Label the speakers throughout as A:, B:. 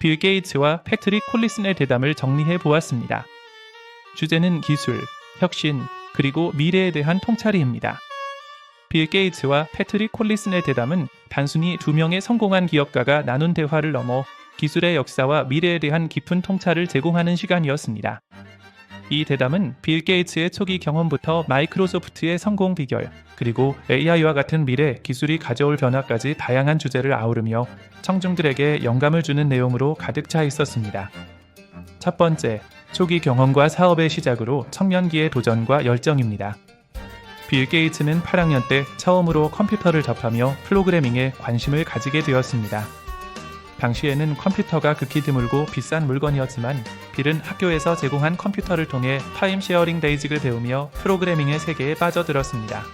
A: 빌 게이츠와 패트릭 콜리슨의 대담을 정리해 보았습니다. 주제는 기술, 혁신, 그리고 미래에 대한 통찰이입니다. 빌 게이츠와 패트릭 콜리슨의 대담은 단순히 두 명의 성공한 기업가가 나눈 대화를 넘어 기술의 역사와 미래에 대한 깊은 통찰을 제공하는 시간이었습니다. 이 대담은 빌 게이츠의 초기 경험부터 마이크로소프트의 성공 비결, 그리고 AI와 같은 미래 기술이 가져올 변화까지 다양한 주제를 아우르며 청중들에게 영감을 주는 내용으로 가득 차 있었습니다. 첫 번째, 초기 경험과 사업의 시작으로 청년기의 도전과 열정입니다. 빌 게이츠는 8학년 때 처음으로 컴퓨터를 접하며 프로그래밍에 관심을 가지게 되었습니다. 당시에는 컴퓨터가 극히 드물고 비싼 물건이었지만 빌은 학교에서 제공한 컴퓨터를 통해 타임 쉐어링 베이직을 배우며 프로그래밍의 세계에 빠져들었습니다.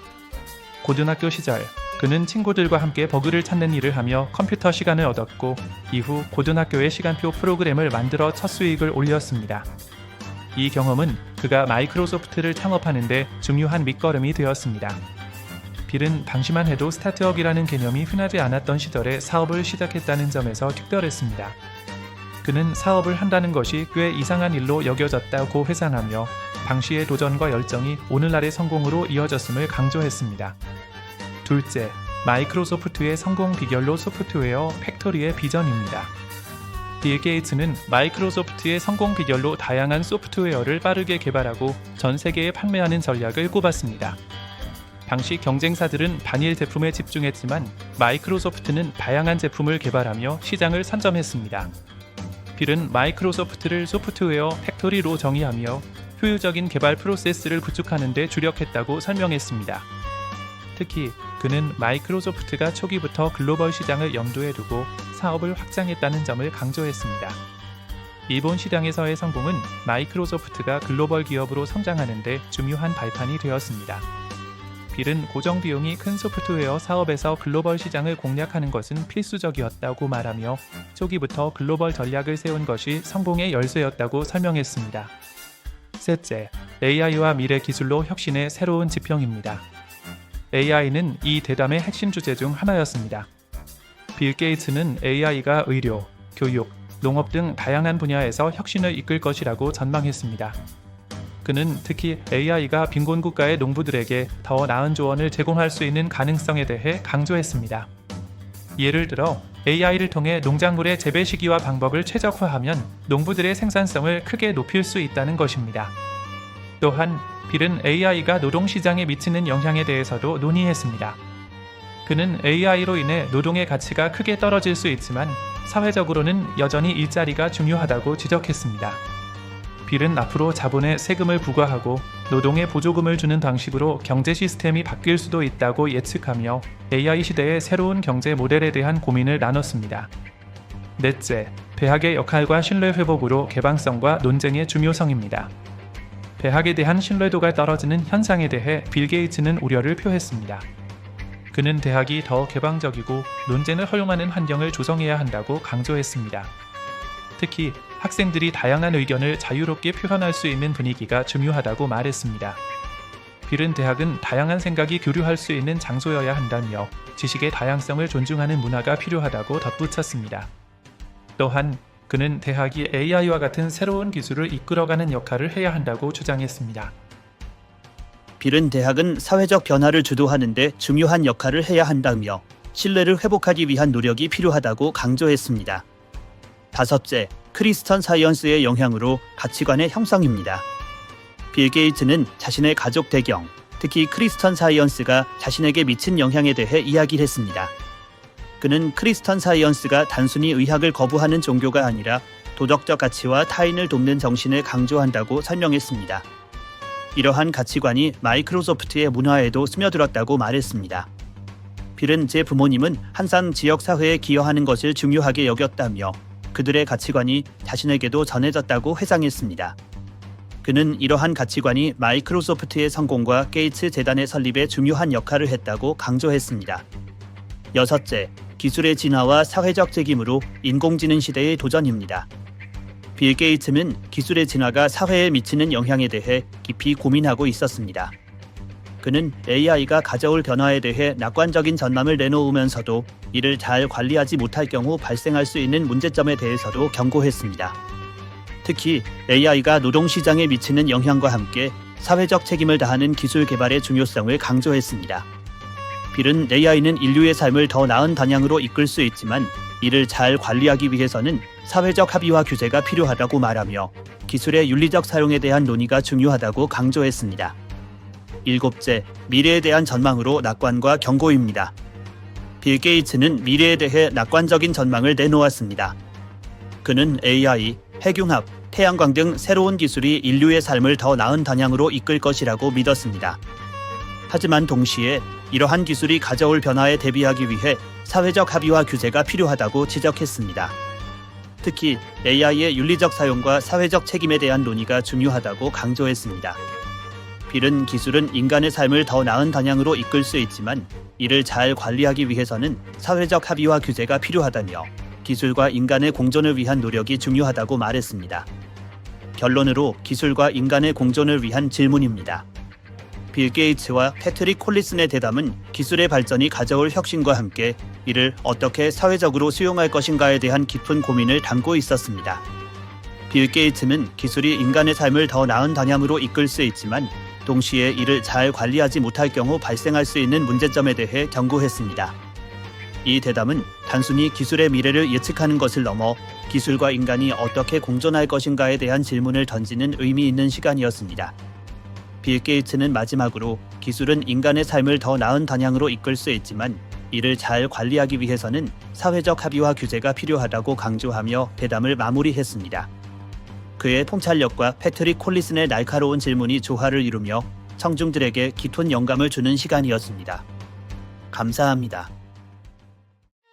A: 고등학교 시절 그는 친구들과 함께 버그를 찾는 일을 하며 컴퓨터 시간을 얻었고 이후 고등학교의 시간표 프로그램을 만들어 첫 수익을 올렸습니다. 이 경험은 그가 마이크로소프트를 창업하는데 중요한 밑거름이 되었습니다. 빌은 당시만 해도 스타트업이라는 개념이 흔하지 않았던 시절에 사업을 시작했다는 점에서 특별했습니다. 그는 사업을 한다는 것이 꽤 이상한 일로 여겨졌다고 회상하며 당시의 도전과 열정이 오늘날의 성공으로 이어졌음을 강조했습니다. 둘째, 마이크로소프트의 성공 비결로 소프트웨어 팩토리의 비전입니다. 빌 게이츠는 마이크로소프트의 성공 비결로 다양한 소프트웨어를 빠르게 개발하고 전 세계에 판매하는 전략을 꼽았습니다. 당시 경쟁사들은 단일 제품에 집중했지만 마이크로소프트는 다양한 제품을 개발하며 시장을 선점했습니다. 빌은 마이크로소프트를 소프트웨어 팩토리로 정의하며 효율적인 개발 프로세스를 구축하는 데 주력했다고 설명했습니다. 특히 그는 마이크로소프트가 초기부터 글로벌 시장을 염두에 두고 사업을 확장했다는 점을 강조했습니다. 일본 시장에서의 성공은 마이크로소프트가 글로벌 기업으로 성장하는 데 중요한 발판이 되었습니다. 빌은 고정 비용이 큰 소프트웨어 사업에서 글로벌 시장을 공략하는 것은 필수적이었다고 말하며 초기부터 글로벌 전략을 세운 것이 성공의 열쇠였다고 설명했습니다. 셋째, AI와 미래 기술로 혁신의 새로운 지평입니다. AI는 이 대담의 핵심 주제 중 하나였습니다. 빌 게이츠는 AI가 의료, 교육, 농업 등 다양한 분야에서 혁신을 이끌 것이라고 전망했습니다. 그는 특히 AI가 빈곤 국가의 농부들에게 더 나은 조언을 제공할 수 있는 가능성에 대해 강조했습니다. 예를 들어 AI를 통해 농작물의 재배 시기와 방법을 최적화하면 농부들의 생산성을 크게 높일 수 있다는 것입니다. 또한 빌은 AI가 노동시장에 미치는 영향에 대해서도 논의했습니다. 그는 AI로 인해 노동의 가치가 크게 떨어질 수 있지만 사회적으로는 여전히 일자리가 중요하다고 지적했습니다. 빌은 앞으로 자본에 세금을 부과하고 노동에 보조금을 주는 방식으로 경제 시스템이 바뀔 수도 있다고 예측하며 AI 시대의 새로운 경제 모델에 대한 고민을 나눴습니다. 넷째, 대학의 역할과 신뢰 회복으로 개방성과 논쟁의 중요성입니다. 대학에 대한 신뢰도가 떨어지는 현상에 대해 빌 게이츠는 우려를 표했습니다. 그는 대학이 더 개방적이고 논쟁을 허용하는 환경을 조성해야 한다고 강조했습니다. 특히 학생들이 다양한 의견을 자유롭게 표현할 수 있는 분위기가 중요하다고 말했습니다. 빌은 대학은 다양한 생각이 교류할 수 있는 장소여야 한다며 지식의 다양성을 존중하는 문화가 필요하다고 덧붙였습니다. 또한 그는 대학이 AI와 같은 새로운 기술을 이끌어가는 역할을 해야 한다고 주장했습니다.
B: 빌은 대학은 사회적 변화를 주도하는데 중요한 역할을 해야 한다며 신뢰를 회복하기 위한 노력이 필요하다고 강조했습니다. 다섯째, 크리스턴 사이언스의 영향으로 가치관의 형성입니다. 빌 게이츠는 자신의 가족 배경, 특히 크리스턴 사이언스가 자신에게 미친 영향에 대해 이야기를 했습니다. 그는 크리스턴 사이언스가 단순히 의학을 거부하는 종교가 아니라 도덕적 가치와 타인을 돕는 정신을 강조한다고 설명했습니다. 이러한 가치관이 마이크로소프트의 문화에도 스며들었다고 말했습니다. 빌은 제 부모님은 한산 지역 사회에 기여하는 것을 중요하게 여겼다며 그들의 가치관이 자신에게도 전해졌다고 회상했습니다. 그는 이러한 가치관이 마이크로소프트의 성공과 게이츠 재단의 설립에 중요한 역할을 했다고 강조했습니다. 여섯째, 기술의 진화와 사회적 책임으로 인공지능 시대의 도전입니다. 빌 게이츠는 기술의 진화가 사회에 미치는 영향에 대해 깊이 고민하고 있었습니다. 그는 AI가 가져올 변화에 대해 낙관적인 전망을 내놓으면서도 이를 잘 관리하지 못할 경우 발생할 수 있는 문제점에 대해서도 경고했습니다. 특히 AI가 노동시장에 미치는 영향과 함께 사회적 책임을 다하는 기술 개발의 중요성을 강조했습니다. 빌은 AI는 인류의 삶을 더 나은 방향으로 이끌 수 있지만 이를 잘 관리하기 위해서는 사회적 합의와 규제가 필요하다고 말하며 기술의 윤리적 사용에 대한 논의가 중요하다고 강조했습니다. 일곱째, 미래에 대한 전망으로 낙관과 경고입니다. 빌 게이츠는 미래에 대해 낙관적인 전망을 내놓았습니다. 그는 AI, 핵융합, 태양광 등 새로운 기술이 인류의 삶을 더 나은 방향으로 이끌 것이라고 믿었습니다. 하지만 동시에 이러한 기술이 가져올 변화에 대비하기 위해 사회적 합의와 규제가 필요하다고 지적했습니다. 특히 AI의 윤리적 사용과 사회적 책임에 대한 논의가 중요하다고 강조했습니다. 빌은 기술은 인간의 삶을 더 나은 방향으로 이끌 수 있지만 이를 잘 관리하기 위해서는 사회적 합의와 규제가 필요하다며 기술과 인간의 공존을 위한 노력이 중요하다고 말했습니다. 결론으로 기술과 인간의 공존을 위한 질문입니다. 빌 게이츠와 패트릭 콜리슨의 대담은 기술의 발전이 가져올 혁신과 함께 이를 어떻게 사회적으로 수용할 것인가에 대한 깊은 고민을 담고 있었습니다. 빌 게이츠는 기술이 인간의 삶을 더 나은 방향으로 이끌 수 있지만 동시에 이를 잘 관리하지 못할 경우 발생할 수 있는 문제점에 대해 경고했습니다. 이 대담은 단순히 기술의 미래를 예측하는 것을 넘어 기술과 인간이 어떻게 공존할 것인가에 대한 질문을 던지는 의미 있는 시간이었습니다. 빌 게이츠는 마지막으로 기술은 인간의 삶을 더 나은 방향으로 이끌 수 있지만 이를 잘 관리하기 위해서는 사회적 합의와 규제가 필요하다고 강조하며 대담을 마무리했습니다. 그의 통찰력과 패트릭 콜리슨의 날카로운 질문이 조화를 이루며 청중들에게 깊은 영감을 주는 시간이었습니다. 감사합니다.